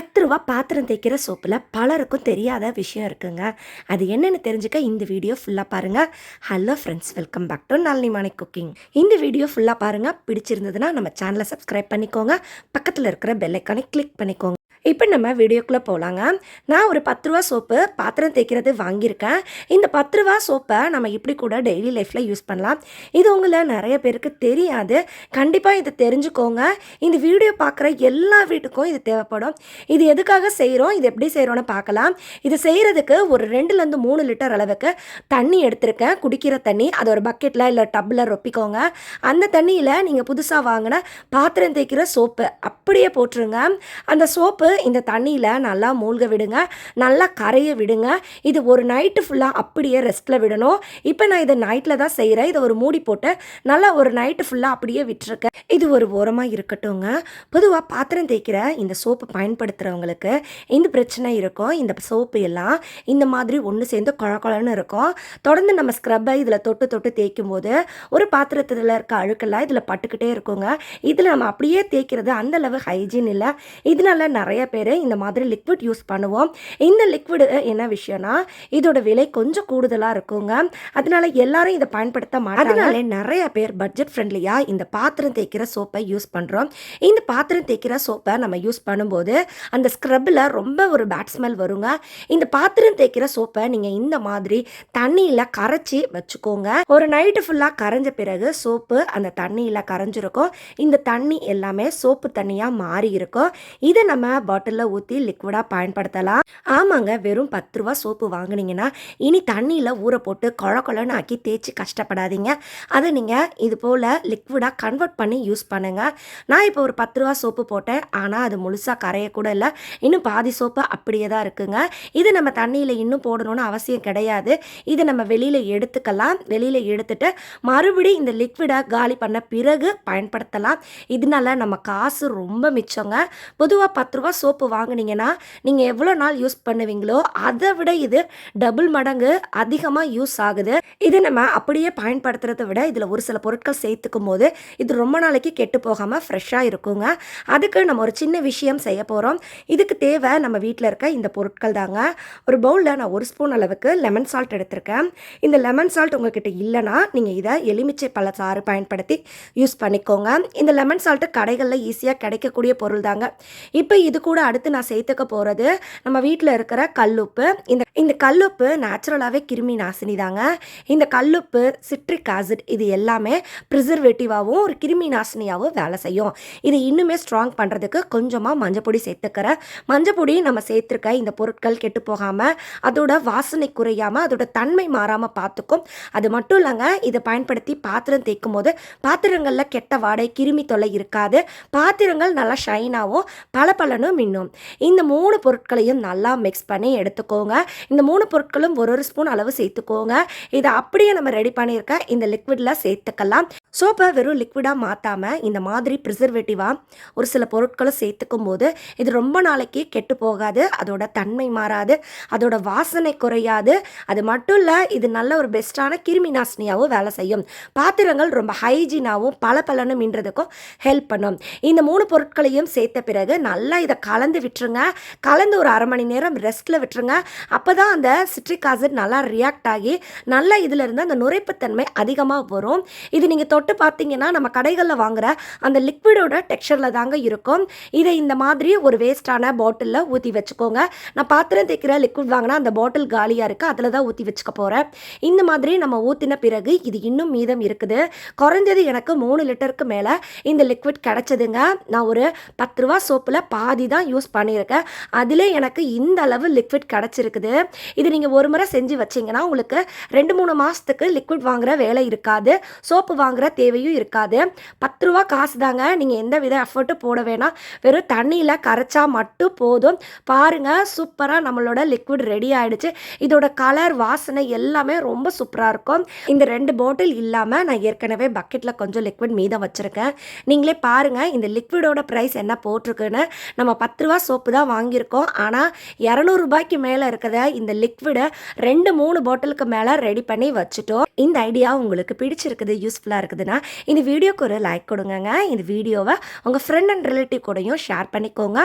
பத்து ரூபா பாத்திரம் தேய்க்கிற சோப்பில் பலருக்கும் தெரியாத விஷயம் இருக்குங்க. அது என்னென்னு தெரிஞ்சுக்க இந்த வீடியோ ஃபுல்லாக பாருங்கள் hello friends welcome back to Nalini Manik cooking இந்த வீடியோ ஃபுல்லாக பாருங்கள் பிடிச்சிருந்ததுன்னா நம்ம சேனலை சப்ஸ்கிரைப் பண்ணிக்கோங்க. பக்கத்தில் இருக்கிற பெல் ஐக்கானை கிளிக் பண்ணிக்கோங்க. இப்போ நம்ம வீடியோக்குள்ளே போகலாங்க நான் ஒரு பத்து ரூபா சோப்பு பாத்திரம் தேய்க்கிறது வாங்கியிருக்கேன். இந்த பத்து ரூபா சோப்பை நம்ம இப்படி கூட டெய்லி லைஃப்பில் யூஸ் பண்ணலாம். இது உங்களை நிறைய பேருக்கு தெரியாது. கண்டிப்பாக இதை தெரிஞ்சுக்கோங்க. இந்த வீடியோ பார்க்குற எல்லா வீட்டுக்கும் இது தேவைப்படும். இது எதுக்காக செய்கிறோம் இது எப்படி செய்கிறோன்னு பார்க்கலாம் இது செய்கிறதுக்கு ஒரு ரெண்டுலேருந்து மூணு லிட்டர் அளவுக்கு தண்ணி எடுத்திருக்கேன். குடிக்கிற தண்ணி அது ஒரு பக்கெட்டில் இல்லை டப்பில் ரொப்பிக்கோங்க. அந்த தண்ணியில் நீங்கள் புதுசாக வாங்கின பாத்திரம் தேய்க்கிற சோப்பு அப்படியே போட்டுருங்க. அந்த சோப்பு இந்த தண்ணியில் நல்லா மூழ்க விடுங்க. நல்லா கரைய விடுங்க. இது ஒரு நைட்டு ஃபுல்லாக அப்படியே ரெஸ்ட்டில் விடணும். இப்போ நான் இதை நைட்டில் தான் செய்கிறேன் இதை ஒரு மூடி போட்டு நல்லா ஒரு நைட்டு ஃபுல்லாக அப்படியே விட்டுருக்கேன். இது ஒரு ஓரமாக இருக்கட்டுங்க பொதுவாக பாத்திரம் தேய்க்கிற இந்த சோப்பு பயன்படுத்துகிறவங்களுக்கு இந்த பிரச்சனை இருக்கும். இந்த சோப்பு எல்லாம் இந்த மாதிரி ஒன்று சேர்ந்து குழக்குழன்னு இருக்கும். தொடர்ந்து நம்ம ஸ்க்ரப்பை இதில் தொட்டு தொட்டு தேய்க்கும் போது ஒரு பாத்திரத்தில் இருக்க அழுக்கெல்லாம் இதில் பட்டுக்கிட்டே இருக்குங்க. இதில் நம்ம அப்படியே தேய்க்கிறது அந்த அளவு ஹைஜீன் இல்லை. இதனால நிறைய பேர் இந்த மாதிரி லிக்விட் யூஸ் பண்ணுவோம். இந்த லிக்விடு என்ன விஷயம்னா இதோட விலை கொஞ்சம் கூடுதலாக இருக்குங்க. அதனால எல்லாரும் இதை பயன்படுத்த மாட்டாங்க. அதனால நிறைய பேர் பட்ஜெட் ஃப்ரெண்ட்லியாக இந்த பாத்திரம் தேய்க்கிற சோப்பை யூஸ் பண்ணுறோம் இந்த பாத்திரம் தேய்க்கிற சோப்பை நம்ம யூஸ் பண்ணும்போது அந்த ஸ்க்ரப்பில் ரொம்ப ஒரு பேட் ஸ்மெல் வருங்க. இந்த பாத்திரம் தேய்க்கிற சோப்பை நீங்கள் இந்த மாதிரி தண்ணியில் கரைச்சி வச்சுக்கோங்க. ஒரு நைட்டு ஃபுல்லாக கரைஞ்ச பிறகு சோப்பு அந்த தண்ணியில் கரைஞ்சிருக்கும். இந்த தண்ணி எல்லாமே சோப்பு தண்ணியாக மாறி இருக்கும். இதை நம்ம பாட்டிலில் ஊற்றி லிக்விடாக பயன்படுத்தலாம். ஆமாங்க வெறும் பத்து ரூபா சோப்பு வாங்கினீங்கன்னா இனி தண்ணியில் ஊற போட்டு கொழ கொழன்னு ஆக்கி தேய்ச்சி கஷ்டப்படாதீங்க. அதை நீங்கள் இது போல் லிக்விடாக கன்வெர்ட் பண்ணி யூஸ் பண்ணுங்கள் நான் இப்போ ஒரு பத்து ரூபா சோப்பு போட்டேன். ஆனால் அது முழுசாக கரையக்கூட இல்லை. இன்னும் பாதி சோப்பு அப்படியே தான் இருக்குங்க. இது நம்ம தண்ணியில் இன்னும் போடணும்னு அவசியம் கிடையாது. இதை நம்ம வெளியில் எடுத்துக்கலாம். வெளியில் எடுத்துட்டு மறுபடியும் இந்த லிக்விடை காலி பண்ண பிறகு பயன்படுத்தலாம். இதனால நம்ம காசு ரொம்ப மிச்சங்க. பொதுவாக பத்து ரூபா சோப்பு வாங்குனீங்கன்னா நீங்கள் எவ்வளோ நாள் யூஸ் பண்ணுவீங்களோ அதை விட இது டபுள் மடங்கு அதிகமாக யூஸ் ஆகுது. இது நம்ம அப்படியே பயன்படுத்துறதை விட இதில் ஒரு சில பொருட்கள் சேர்த்துக்கும் போது இது ரொம்ப நாளைக்கு கெட்டு போகாமல் ஃப்ரெஷ்ஷாக இருக்குங்க. அதுக்கு நம்ம ஒரு சின்ன விஷயம் செய்ய போகிறோம் இதுக்கு தேவை நம்ம வீட்டில் இருக்க இந்த பொருட்கள் தாங்க. ஒரு பவுலில் நான் ஒரு ஸ்பூன் அளவுக்கு லெமன் சால்ட் எடுத்திருக்கேன். இந்த லெமன் சால்ட் உங்ககிட்ட இல்லைன்னா நீங்கள் இதை எலுமிச்சை பழச்சாறு பயன்படுத்தி யூஸ் பண்ணிக்கோங்க. இந்த லெமன் சால்ட்டு கடைகளில் ஈஸியாக கிடைக்கக்கூடிய பொருள் தாங்க. இப்போ இது கூட அடுத்து நான் சேர்த்துக்க போகிறது நம்ம வீட்டில் இருக்கிற கல்லுப்பு. இந்த இந்த கல்லுப்பு நேச்சுரலாகவே கிருமி நாசினி தாங்க. இந்த கல்லுப்பு சிட்ரிக் ஆசிட் இது எல்லாமே ப்ரிசர்வேட்டிவாகவும் ஒரு கிருமி நாசினியாகவும் வேலை செய்யும். இது இன்னுமே ஸ்ட்ராங் பண்ணுறதுக்கு கொஞ்சமாக மஞ்சப்பொடி சேர்த்துக்கிறேன் மஞ்சப்பொடி நம்ம சேர்த்துருக்க இந்த பொருட்கள் கெட்டு போகாமல் அதோட வாசனை குறையாமல் அதோட தன்மை மாறாமல் பார்த்துக்கும் அது மட்டும் இல்லைங்க இதை பயன்படுத்தி பாத்திரம் தேய்க்கும் போது பாத்திரங்களில் கெட்ட வாடை கிருமி தொல்லை இருக்காது. பாத்திரங்கள் நல்லா ஷைனாகவும் பளபளன்னு இன்னும். இந்த மூணு பொருட்களையும் நல்லா மிக்ஸ் பண்ணி எடுத்துக்கோங்க. இந்த மூணு பொருட்களும் ஒரு ஒரு ஸ்பூன் அளவு சேர்த்துக்கோங்க. இதை அப்படியே நம்ம ரெடி பண்ணியிருக்க இந்த லிக்விடில் சேர்த்துக்கலாம். சோப்பை வெறும் லிக்விடாக மாற்றாமல் இந்த மாதிரி ப்ரிசர்வேட்டிவாக ஒரு சில பொருட்களும் சேர்த்துக்கும் போது இது ரொம்ப நாளைக்கு கெட்டு போகாது. அதோட தன்மை மாறாது. அதோட வாசனை குறையாது. அது மட்டும் இல்லை இது நல்ல ஒரு பெஸ்ட்டான கிருமி நாசினியாகவும் வேலை செய்யும். பாத்திரங்கள் ரொம்ப ஹைஜீனாகவும் பல பலனும் மின்றதுக்கும் ஹெல்ப் பண்ணும். இந்த மூணு பொருட்களையும் சேர்த்த பிறகு நல்லா இதை கலந்து விட்டுருங்க. கலந்து ஒரு அரை மணி நேரம் ரெஸ்ட்டில் விட்டுருங்க. அப்போ தான் அந்த சிட்ரிக் ஆசிட் நல்லா ரியாக்ட் ஆகி நல்லா இதிலிருந்து அந்த நுரைப்புத்தன்மை அதிகமாக வரும். இது நீங்கள் தொட்டு பார்த்தீங்கன்னா நம்ம கடைகளில் வாங்குகிற அந்த லிக்விடோட டெக்ஸ்சரில் தாங்க இருக்கும். இதை இந்த மாதிரி ஒரு வேஸ்டான பாட்டிலில் ஊற்றி வச்சுக்கோங்க. நான் பாத்திரம் தேய்க்கிற லிக்விட் வாங்கினா அந்த பாட்டில் காலியாக இருக்குது அதில் தான் ஊற்றி வச்சுக்க போகிறேன் இந்த மாதிரி நம்ம ஊற்றின பிறகு இது இன்னும் மீதம் இருக்குது. குறைஞ்சது எனக்கு மூணு லிட்டருக்கு மேலே இந்த லிக்விட் கிடச்சதுங்க. நான் ஒரு பத்து ரூபா சோப்பில் பாதி தான் யூஸ் பண்ணியிருக்கேன். அதிலே எனக்கு இந்த அளவு லிக்விட் கிடச்சிருக்குது. இது நீங்கள் ஒரு முறை செஞ்சு வச்சிங்கன்னா உங்களுக்கு ரெண்டு மூணு மாதத்துக்கு லிக்விட் வாங்குற வேலை இருக்காது. சோப்பு வாங்குகிற தேவையும் இருக்காது. பத்து ரூபா காசு தாங்க. நீங்கள் எந்த வித எஃபர்ட்டும் போட வேணாம். வெறும் தண்ணியில் கரைச்சா மட்டும் போதும். பாருங்கள் சூப்பராக நம்மளோட லிக்விட் ரெடி ஆகிடுச்சு இதோட கலர் வாசனை எல்லாமே ரொம்ப சூப்பராக இருக்கும். இந்த ரெண்டு பாட்டில் இல்லாமல் நான் ஏற்கனவே பக்கெட்டில் கொஞ்சம் லிக்விட் மீதம் வச்சுருக்கேன். நீங்களே பாருங்கள் இந்த லிக்விடோட ப்ரைஸ் என்ன போட்டிருக்குன்னு. நம்ம பத்து ரூபா சோப்பு தான் வாங்கியிருக்கோம். ஆனால் இரநூறுபாய்க்கு மேலே இருக்கிற இந்த லிக்விடை ரெண்டு மூணு பாட்டிலுக்கு மேலே ரெடி பண்ணி வச்சுட்டோம். இந்த ஐடியா உங்களுக்கு பிடிச்சிருக்குது யூஸ்ஃபுல்லாக இருக்குதுன்னா இந்த வீடியோக்கு ஒரு லைக் கொடுங்கங்க. இந்த வீடியோவை உங்கள் ஃப்ரெண்ட் அண்ட் ரிலேட்டிவ் கூடயும் ஷேர் பண்ணிக்கோங்க.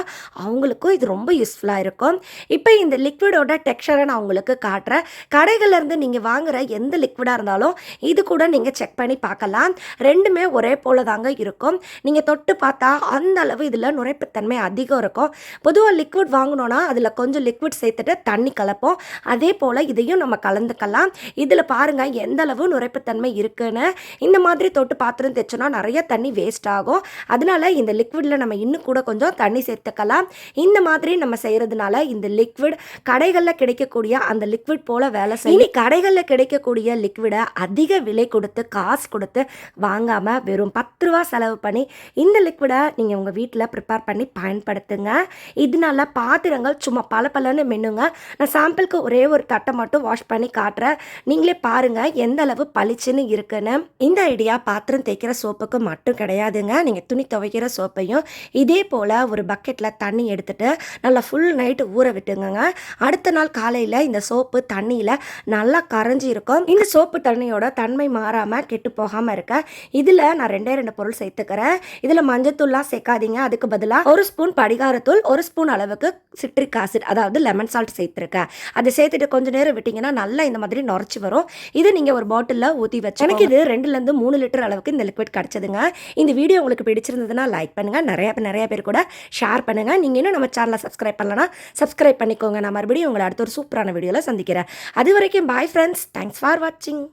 அவங்களுக்கும் இது ரொம்ப யூஸ்ஃபுல்லாக இருக்கும். இப்போ இந்த லிக்விடோட டெக்ஸ்டரை நான் உங்களுக்கு காட்டுறேன். கடைகள்லேருந்து நீங்கள் வாங்குகிற எந்த லிக்விடாக இருந்தாலும் இது கூட நீங்கள் செக் பண்ணி பார்க்கலாம். ரெண்டுமே ஒரே போல தாங்க இருக்கும். நீங்கள் தொட்டு பார்த்தா அந்த அளவு இதில் நுரைப்புத்தன்மை அதிகம் இருக்கும். பொதுவாக லிக்விட் வாங்கினோன்னா அதில் கொஞ்சம் லிக்விட் சேர்த்துட்டு தண்ணி கலப்போம். அதே போல் இதையும் நம்ம கலந்துக்கலாம். இதில் பாருங்கள் எந்த அளவு நுரைப்புத்தன்மை இருக்குன்னு. இந்த மாதிரி தொட்டு பாத்திரம் தைச்சோன்னா நிறைய தண்ணி வேஸ்ட் ஆகும். அதனால இந்த லிக்விடில் நம்ம இன்னும் கூட கொஞ்சம் தண்ணி சேர்த்துக்கலாம். இந்த மாதிரி நம்ம செய்கிறதுனால இந்த லிக்விட் கடைகளில் கிடைக்கக்கூடிய அந்த லிக்விட் போல் வேலை செய்யும். இனி கடைகளில் கிடைக்கக்கூடிய லிக்விடை அதிக விலை கொடுத்து காசு கொடுத்து வாங்காமல் வெறும் பத்து ரூபா செலவு பண்ணி இந்த லிக்விடை நீங்கள் உங்கள் வீட்டில் ப்ரிப்பேர் பண்ணி பயன்படுத்து பயன்படுத்துங்க இதனால பாத்திரங்கள் சும்மா பல பலன்னு மென்னுங்க. நான் சாம்பிளுக்கு ஒரே ஒரு தட்டை மட்டும் வாஷ் பண்ணி காட்டுறேன். நீங்களே பாருங்கள் எந்த அளவு பளிச்சுன்னு இருக்குன்னு. இந்த ஐடியா பாத்திரம் தேய்க்கிற சோப்புக்கு மட்டும் கிடையாதுங்க. நீங்கள் துணி துவைக்கிற சோப்பையும் இதே போல் ஒரு பக்கெட்டில் தண்ணி எடுத்துகிட்டு நல்லா ஃபுல் நைட்டு ஊற விட்டுங்க அடுத்த நாள் காலையில் இந்த சோப்பு தண்ணியில் நல்லா கரைஞ்சி இருக்கும் இந்த சோப்பு தண்ணியோட தன்மை மாறாமல் கெட்டு போகாமல் இருக்க. இதில் நான் ரெண்டே ரெண்டு பொருள் சேர்த்துக்கிறேன். இதில் மஞ்சத்தூள்லாம் சேர்க்காதீங்க. அதுக்கு பதிலாக ஒரு ஸ்பூன் படிகாரத்தூள் ஒரு ஸ்பூன் அளவுக்கு சிட்ரிக் ஆசிட் அதாவது லெமன் சால்ட் சேர்த்துருக்கேன் அதை சேர்த்துட்டு கொஞ்சம் நேரம் விட்டிங்கன்னா நல்லா இந்த மாதிரி நுரைச்சி வரும். இது நீங்கள் ஒரு பாட்டிலில் ஊற்றி வச்சு எனக்கு இது ரெண்டுலேருந்து மூணு லிட்டர் அளவுக்கு இந்த லிக்விட் கிடச்சதுங்க. இந்த வீடியோ உங்களுக்கு பிடிச்சிருந்ததுன்னா லைக் பண்ணுங்கள் நிறைய பேர் நிறைய பேர் கூட ஷேர் பண்ணுங்கள் நீங்கள் இன்னும் நம்ம சேனலை சப்ஸ்கிரைப் பண்ணலன்னா சப்ஸ்கிரைப் பண்ணிக்கோங்க. நான் மறுபடியும் உங்களை அடுத்த ஒரு சூப்பரான வீடியோவில் சந்திக்கிறேன். அது வரைக்கும் பாய் ஃப்ரெண்ட்ஸ் தேங்க்ஸ் ஃபார் வாட்சிங்